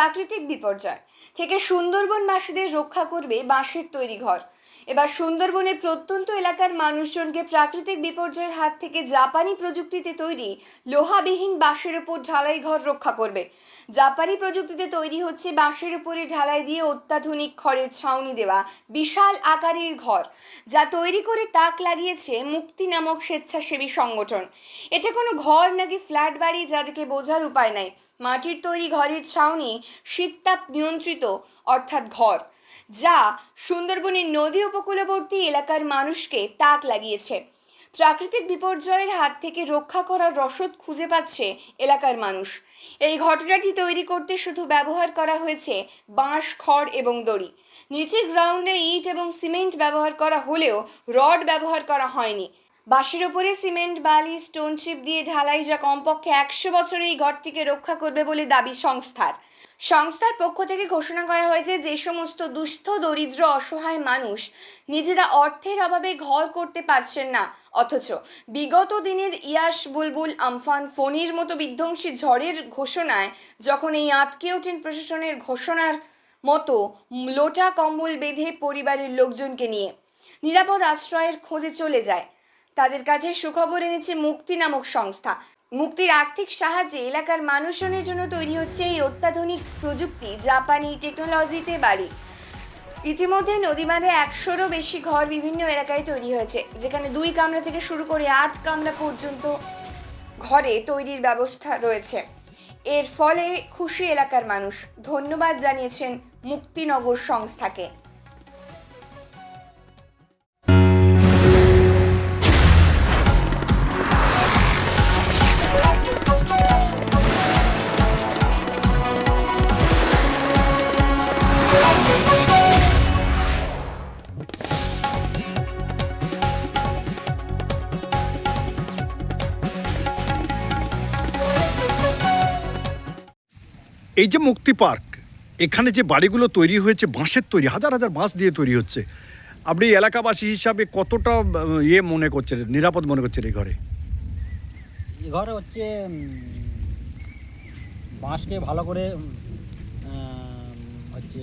প্রাকৃতিক বিপর্যয়। থেকে সুন্দরবনবাসীদের রক্ষা করবে বাঁশের তৈরি ঘর। এবার সুন্দরবনের প্রত্যন্ত এলাকার মানুষজনকে প্রাকৃতিক বিপর্যয়ের হাত থেকে জাপানি প্রযুক্তিতে তৈরি লোহাবিহীন বাঁশের উপর ঢালাই ঘর রক্ষা করবে। জাপানি প্রযুক্তিতে তৈরি হচ্ছে বাঁশের উপরে ঢালাই দিয়ে অত্যাধুনিক খড়ের ছাউনি দেওয়া বিশাল আকারের ঘর, যা তৈরি করে তাক লাগিয়েছে মুক্তি নামক স্বেচ্ছাসেবী সংগঠন। এটা কোনো ঘর নাকি ফ্ল্যাট বাড়ি যাদেরকে বোঝার উপায় নাই। মাটির তৈরি ঘরের ছাউনি শীততাপ নিয়ন্ত্রিত, অর্থাৎ ঘর, যা সুন্দরবনের নদী উপকূলবর্তী এলাকার মানুষকে তাক লাগিয়েছে। প্রাকৃতিক বিপর্যয়ের হাত থেকে রক্ষা করার রসদ খুঁজে পাচ্ছে এলাকার মানুষ। এই ঘটনাটি তৈরি করতে শুধু ব্যবহার করা হয়েছে বাঁশ, খড় এবং দড়ি। নিচের গ্রাউন্ডে ইট এবং সিমেন্ট ব্যবহার করা হলেও রড ব্যবহার করা হয়নি। বাঁশের ওপরে সিমেন্ট, বালি, স্টোন চিপ দিয়ে ঢালাই যা কমপক্ষে একশো বছর এই ঘরটিকে রক্ষা করবে বলে দাবি সংস্থার। সংস্থার পক্ষ থেকে ঘোষণা করা হয়েছে যে সমস্ত দুস্থ, দরিদ্র, অসহায় মানুষ নিজেরা অর্থের অভাবে ঘর করতে পারছেন না। অথচ বিগত দিনের ইয়াস বুলবুল আমফান ফণির মতো বিধ্বংসী ঝড়ের ঘোষণায় যখন এই আটকে ওঠেন প্রশাসনের ঘোষণার মতো লোটা কম্বল বেঁধে পরিবারের লোকজনকে নিয়ে, নিরাপদ আশ্রয়ের খোঁজে চলে যায়। তাদের কাছে সুখবর এনেছে মুক্তি নামক সংস্থা। মুক্তির আর্থিক সাহায্যে এলাকার মানুষজনের জন্য তৈরি হচ্ছে এই অত্যাধুনিক প্রযুক্তি, জাপানি টেকনোলজিতে বাড়ি। ইতিমধ্যে নদীবাঁধে একশোরও বেশি ঘর বিভিন্ন এলাকায় তৈরি হয়েছে, যেখানে দুই কামরা থেকে শুরু করে আট কামরা পর্যন্ত ঘরে তৈরির ব্যবস্থা রয়েছে। এর ফলে খুশি এলাকার মানুষ। ধন্যবাদ জানিয়েছেন মুক্তিনগর সংস্থাকে। এই যে মুক্তি পার্ক, এখানে যে বাড়িগুলো তৈরি হয়েছে, বাঁশের তৈরি, হাজার হাজার বাঁশ দিয়ে তৈরি হচ্ছে, আপনি এলাকাবাসী হিসাবে কতটা ইয়ে মনে করছেন, নিরাপদ মনে করছেন এই ঘরে? এ ঘরে হচ্ছে বাঁশকে ভালো করে হচ্ছে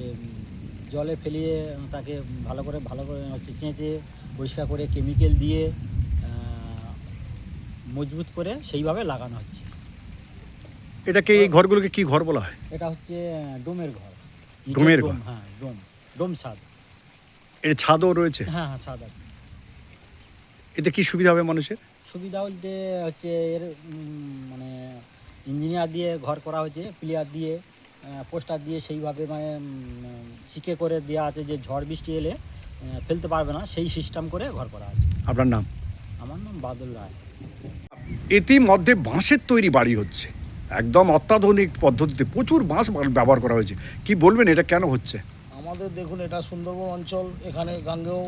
জলে ফেলিয়ে তাকে ভালো করে ভালো করে হচ্ছে চেঁচে, পরিষ্কার করে কেমিক্যাল দিয়ে মজবুত করে সেইভাবে লাগানো হচ্ছে। এটাকে এই ঘরগুলোকে কি ঘর বলা হয়? এটা হচ্ছে ডোমের ঘর। ডোমের ঘর? হ্যাঁ ডোম ডোম ছাদ। এর ছাদও রয়েছে? হ্যাঁ হ্যাঁ ছাদ আছে। এতে কি সুবিধা হবে মানুষের? সুবিধা বলতে হচ্ছে এর মানে ইঞ্জিনিয়ার দিয়ে ঘর করা হয়েছে প্লেয়ার দিয়ে পোস্টার দিয়ে সেইভাবে মানে শিকে করে দেওয়া আছে যে ঝড় বৃষ্টি এলে ফেলতে পারবে না সেই সিস্টেম করে ঘর করা আছে। আপনার নাম? আমার নাম বাদল রায়। ইতিমধ্যে বাঁশের তৈরি বাড়ি হচ্ছে। একদম অত্যাধুনিক পদ্ধতিতে প্রচুর বাঁশ ব্যবহার করা হয়েছে। কি বলবেন, এটা কেন হচ্ছে? আমাদের দেখুন, এটা সুন্দরবন অঞ্চল, এখানে গাঙ্গেয়,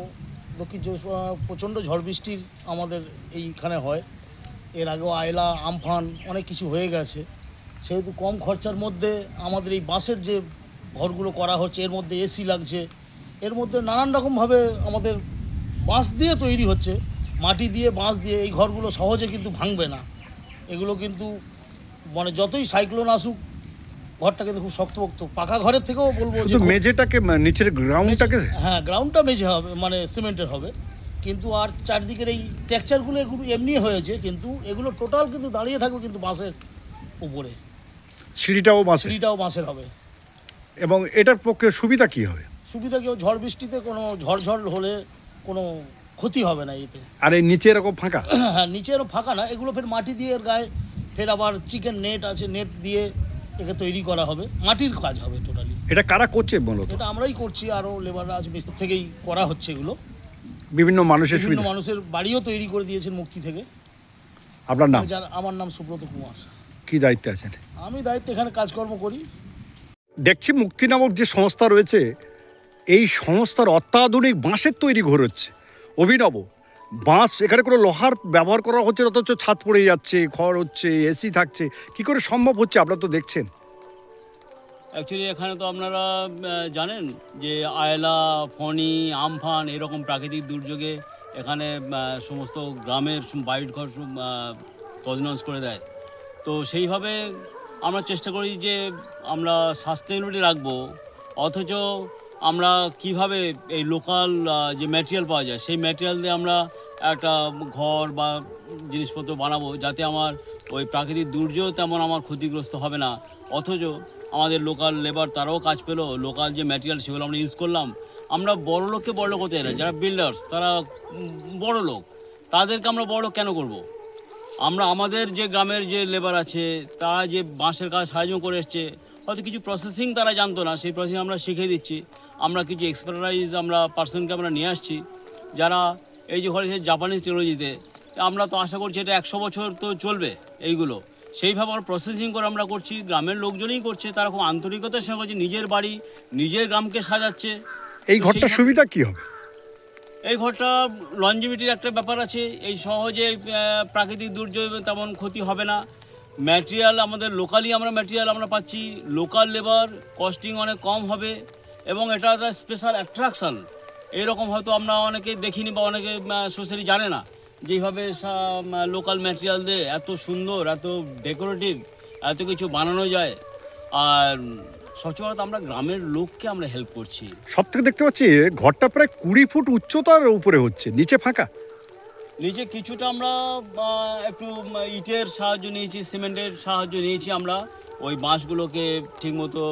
দক্ষিণ চব্বিশ প্রচণ্ড ঝড় বৃষ্টির আমাদের এইখানে হয়। এর আগেও আয়লা, আমফান অনেক কিছু হয়ে গেছে। সেহেতু কম খরচার মধ্যে আমাদের এই বাঁশের যে ঘরগুলো করা হচ্ছে, এর মধ্যে এসি লাগছে। এর মধ্যে নানান রকমভাবে আমাদের বাঁশ দিয়ে তৈরি হচ্ছে। মাটি দিয়ে, বাঁশ দিয়ে এই ঘরগুলো সহজে কিন্তু ভাঙবে না। এগুলো কিন্তু মানে যতই সাইক্লোন আসুক ঘরটা কিন্তু খুব শক্তপোক্ত। পাকা ঘরের থেকেও বলব যে মেঝেটাকে নিচের গ্রাউন্ডটাকে হ্যাঁ গ্রাউন্ডটা মেঝে হবে মানে সিমেন্টের হবে। কিন্তু আর চারদিকের এই টেক্সচারগুলো এগুলো এমনি হয়েছে কিন্তু এগুলো টোটাল কিন্তু দাঁড়িয়ে থাকবে কিন্তু বাঁশের উপরে। সিঁড়িটাও বাঁশে সিঁড়িটাও বাঁশের হবে। এবং এটার পক্ষে সুবিধা কি হবে? সুবিধা কেউ ঝড় বৃষ্টিতে কোনো ঝড় ঝড় হলে কোনো ক্ষতি হবে না এতে। আর এই নিচে এরকম ফাঁকা? হ্যাঁ নিচেরও ফাঁকা না এগুলো ফের মাটি দিয়ে এর গায়ে ফের আবার চিকেন নেট আছে নেট দিয়ে একে তৈরি করা হবে। মাটির কাজ হবে টোটালি এটা কারা করছে বলো এটা আমরাই করছি আরও লেবাররা আজ মিস্ত্রি থেকেই করা হচ্ছে এগুলো। বিভিন্ন মানুষের বিভিন্ন সুবিধা। মানুষের বাড়িও তৈরি করে দিয়েছেন মুক্তি থেকে। আপনার নাম? জান- আমার নাম সুব্রত কুমার। কি দায়িত্বে আছেন? আমি দায়িত্বে এখানে কাজকর্ম করি। দেখছি মুক্তি নামক যে সংস্থা রয়েছে এই সংস্থার অত্যাধুনিক বাঁশের তৈরি ঘর হচ্ছে। অভিনব। বাঁশ এখানে কোনো লোহার ব্যবহার করা হচ্ছে অথচ ছাদ পড়ে যাচ্ছে খড় হচ্ছে এসি থাকছে। কি করে সম্ভব হচ্ছে আপনারা তো দেখছেন? অ্যাকচুয়ালি এখানে তো আপনারা জানেন যে আয়লা ফণি আমফান এরকম প্রাকৃতিক দুর্যোগে এখানে সমস্ত গ্রামের বাড়ির ঘর আহ, করে দেয়। তো সেইভাবে আমরা চেষ্টা করি যে আমরা সাস্টেনেবিলিটি রাখব অথচ আমরা কীভাবে এই লোকাল যে ম্যাটেরিয়াল পাওয়া যায়, সেই ম্যাটেরিয়াল দিয়ে আমরা একটা ঘর বা জিনিসপত্র বানাবো যাতে আমার ওই প্রাকৃতিক দুর্যোগ তেমন আমার ক্ষতিগ্রস্ত হবে না। অথচ আমাদের লোকাল লেবার তারাও কাজ পেল লোকাল যে ম্যাটেরিয়াল সেগুলো আমরা ইউজ করলাম। আমরা বড় লোককে বড় লোক হতে না, যারা বিল্ডার্স তারা বড় লোক, তাদেরকে আমরা বড় লোক কেন করব। আমরা আমাদের যে গ্রামের যে লেবার আছে, তারা যে বাঁশের কাজ সাহায্য করে এসছে, হয়তো কিছু প্রসেসিং তারা জানতো না, সেই প্রসেসিং আমরা শিখিয়ে দিচ্ছি। আমরা কিছু এক্সপার্টাইজ আমরা পার্সনকে আমরা নিয়ে আসছি যারা এই যে ঘরে জাপানিজ টেকনোলজিতে আমরা তো আশা করছি এটা একশো বছর তো চলবে এইগুলো। সেইভাবে আমরা প্রসেসিং করে আমরা করছি গ্রামের লোকজনই করছে তারা খুব আন্তরিকতার সঙ্গে করছে নিজের বাড়ি নিজের গ্রামকে সাজাচ্ছে। এই তো ঘরটার সুবিধা কি হবে? এই ঘরটা লঞ্জিভিটির একটা ব্যাপার আছে এই সহজে প্রাকৃতিক দুর্যোগ তেমন ক্ষতি হবে না। ম্যাটেরিয়াল আমাদের লোকালি আমরা ম্যাটেরিয়াল আমরা পাচ্ছি লোকাল লেবার কস্টিং অনেক কম হবে। এবং এটা একটা স্পেশাল অ্যাট্রাকশান এইরকম হয়তো আমরা অনেকে দেখিনি বা অনেকে সোশ্যালি জানে না যেভাবে লোকাল ম্যাটেরিয়াল দিয়ে এত সুন্দর এত ডেকোরেটিভ এত কিছু বানানো যায়। আর সবচেয়ে বড় আমরা গ্রামের লোককে আমরা হেল্প করছি। সব থেকে দেখতে পাচ্ছি ঘরটা প্রায় কুড়ি ফুট উচ্চতার উপরে হচ্ছে নিচে ফাঁকা। নিচে কিছুটা আমরা একটু ইটের সাহায্য নিয়েছি সিমেন্টের সাহায্য নিয়েছি আমরা। ওই বাঁশগুলোকে ঠিকমতো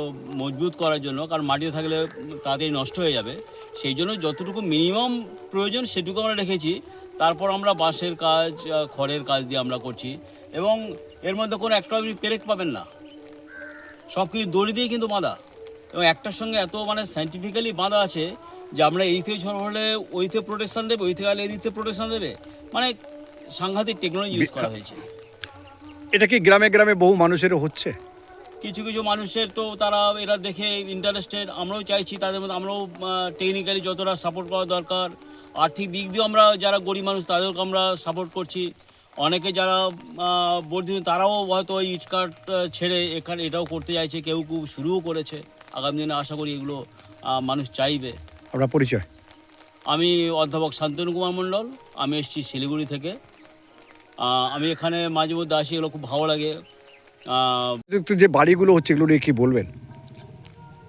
মজবুত করার জন্য কারণ মাটিতে থাকলে তাড়াতাড়ি নষ্ট হয়ে যাবে সেই জন্য যতটুকু মিনিমাম প্রয়োজন সেটুকু আমরা রেখেছি। তারপর আমরা বাঁশের কাজ খড়ের কাজ দিয়ে আমরা করছি এবং এর মধ্যে কোনো একটা আপনি পেরেক পাবেন না। সব কিছু দড়ি দিয়ে কিন্তু বাঁধা। এবং একটার সঙ্গে এত মানে সাইন্টিফিক্যালি বাঁধা আছে যে আমরা এই থেকে ঝড় হলে ওইতে প্রোটেকশন দেবে ওই থেকে এই দিকতে প্রোটেকশন দেবে। মানে সাংঘাতিক টেকনোলজি ইউজ করা হয়েছে। এটা কি গ্রামে গ্রামে বহু মানুষেরও হচ্ছে? কিছু কিছু মানুষের তো তারা এরা দেখে ইন্টারেস্টেড আমরাও চাইছি তাদের মধ্যে আমরাও টেকনিক্যালি যতটা সাপোর্ট করা দরকার। আর্থিক দিক দিয়েও আমরা যারা গরিব মানুষ তাদেরকে আমরা সাপোর্ট করছি। অনেকে যারা বর্ধিত তারাও হয়তো ওই ইটকাট ছেড়ে এখানে এটাও করতে চাইছে কেউ কেউ শুরুও করেছে। আগামী দিনে আশা করি এগুলো মানুষ চাইবে। আপনার পরিচয়? আমি অধ্যাপক শান্তনু কুমার মণ্ডল আমি এসেছি শিলিগুড়ি থেকে। আমি এখানে মাঝে মধ্যে আসি এগুলো খুব ভালো লাগে। যে বাড়িগুলো হচ্ছে এগুলো নিয়ে কি বলবেন?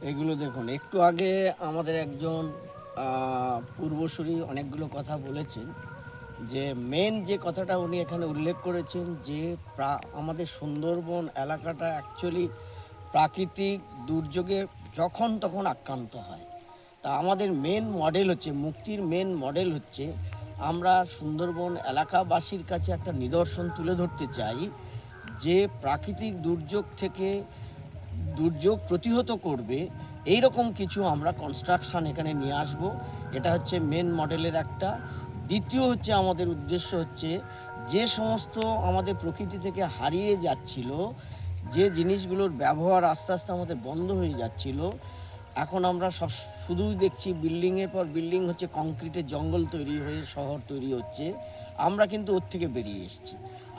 এগুলো দেখুন, একটু আগে আমাদের একজন পূর্বসূরি অনেকগুলো কথা বলেছেন যে মেন যে কথাটা উনি এখানে উল্লেখ করেছেন যে আমাদের সুন্দরবন এলাকাটা অ্যাকচুয়ালি প্রাকৃতিক দুর্যোগে যখন তখন আক্রান্ত হয়। তা আমাদের মেন মডেল হচ্ছে, মুক্তির মেন মডেল হচ্ছে আমরা সুন্দরবন এলাকাবাসীর কাছে একটা নিদর্শন তুলে ধরতে চাই যে প্রাকৃতিক দুর্যোগ থেকে দুর্যোগ প্রতিহত করবে এই রকম কিছু আমরা কনস্ট্রাকশন এখানে নিয়ে আসব। এটা হচ্ছে মেন মডেলের একটা। দ্বিতীয় হচ্ছে আমাদের উদ্দেশ্য হচ্ছে যে সমস্ত আমাদের প্রকৃতি থেকে হারিয়ে যাচ্ছিল, যে জিনিসগুলোর ব্যবহার আস্তে আস্তে আমাদের বন্ধ হয়ে যাচ্ছিল, এখন আমরা সব শুধুই দেখছি বিল্ডিংয়ের পর বিল্ডিং হচ্ছে কংক্রিটের জঙ্গল তৈরি হয়ে শহর তৈরি হচ্ছে। আমরা কিন্তু ওর থেকে বেরিয়ে এসেছি।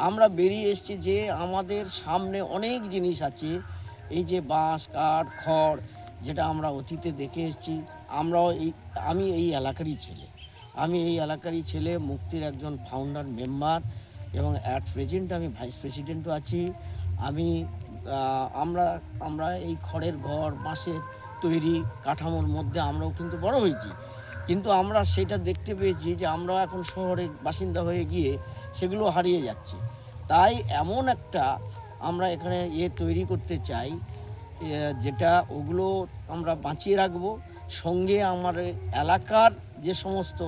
আমরা বেরিয়ে এসেছি যে আমাদের সামনে অনেক জিনিস আছে। এই যে বাঁশ, কাঠ, খড়, যেটা আমরা অতীতে দেখে এসেছি। আমরাও এই, আমি এই এলাকারই ছেলে। আমি এই এলাকারই ছেলে, মুক্তির একজন ফাউন্ডার মেম্বার এবং অ্যাট প্রেজেন্ট আমি ভাইস প্রেসিডেন্টও আছি। আমি আমরা আমরা এই খড়ের ঘর, বাঁশের তৈরি কাঠামোর মধ্যে আমরাও কিন্তু বড় হয়েছি। কিন্তু আমরা সেটা দেখতে পেয়েছি যে আমরা এখন শহরে বাসিন্দা হয়ে গিয়ে সেগুলো হারিয়ে যাচ্ছে। তাই এমন একটা আমরা এখানে ইয়ে তৈরি করতে চাই যেটা ওগুলো আমরা বাঁচিয়ে রাখব। সঙ্গে আমার এলাকার যে সমস্ত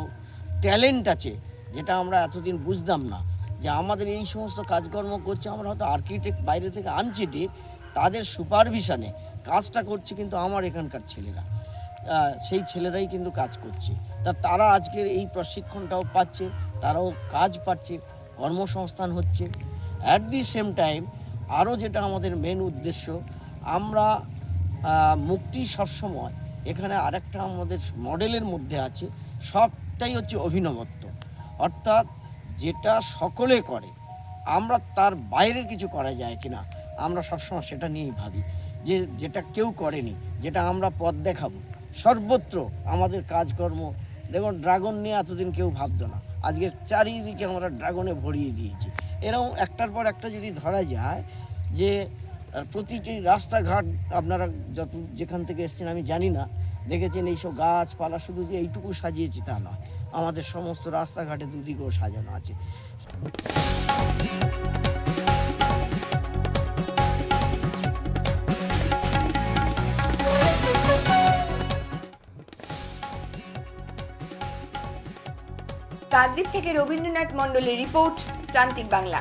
ট্যালেন্ট আছে, যেটা আমরা এতদিন বুঝতাম না, যে আমাদের এই সমস্ত কাজকর্ম করছে, আমরা হয়তো আর্কিটেক্ট বাইরে থেকে আনছি তাদের সুপারভিশনে কাজটা করছে কিন্তু আমার এখানকার ছেলেরা। সেই ছেলেরাই কিন্তু কাজ করছে। তা তারা আজকের এই প্রশিক্ষণটাও পাচ্ছে, তারাও কাজ পাচ্ছে, কর্মসংস্থান হচ্ছে। অ্যাট দি সেম টাইম আরও যেটা আমাদের মেন উদ্দেশ্য, আমরা মুক্তি সবসময় এখানে আরেকটা আমাদের মডেলের মধ্যে আছে, সবটাই হচ্ছে অভিনবত্ব। অর্থাৎ যেটা সকলে করে, আমরা তার বাইরে কিছু করা যায় কিনা, আমরা সবসময় সেটা নিয়েই ভাবি। যে যেটা কেউ করেনি, যেটা আমরা পথ দেখাবো সর্বত্র আমাদের কাজকর্ম। দেখুন, ড্রাগন নিয়ে এতদিন কেউ ভাবতো না। আজকে চারিদিকে আমরা ড্রাগনে ভরিয়ে দিয়েছি। এরকম একটার পর একটা যদি ধরা যায় যে প্রতিটি রাস্তাঘাট আপনারা যত যেখান থেকে এসছেন, আমি জানি না, দেখেছেন এইসব গাছপালা, শুধু যে এইটুকু সাজিয়েছি তা নয়। আমাদের সমস্ত রাস্তাঘাটে দুদিকেও সাজানো আছে। কাকদ্বীপ থেকে রবীন্দ্রনাথ মণ্ডলের রিপোর্ট প্রান্তিক বাংলা।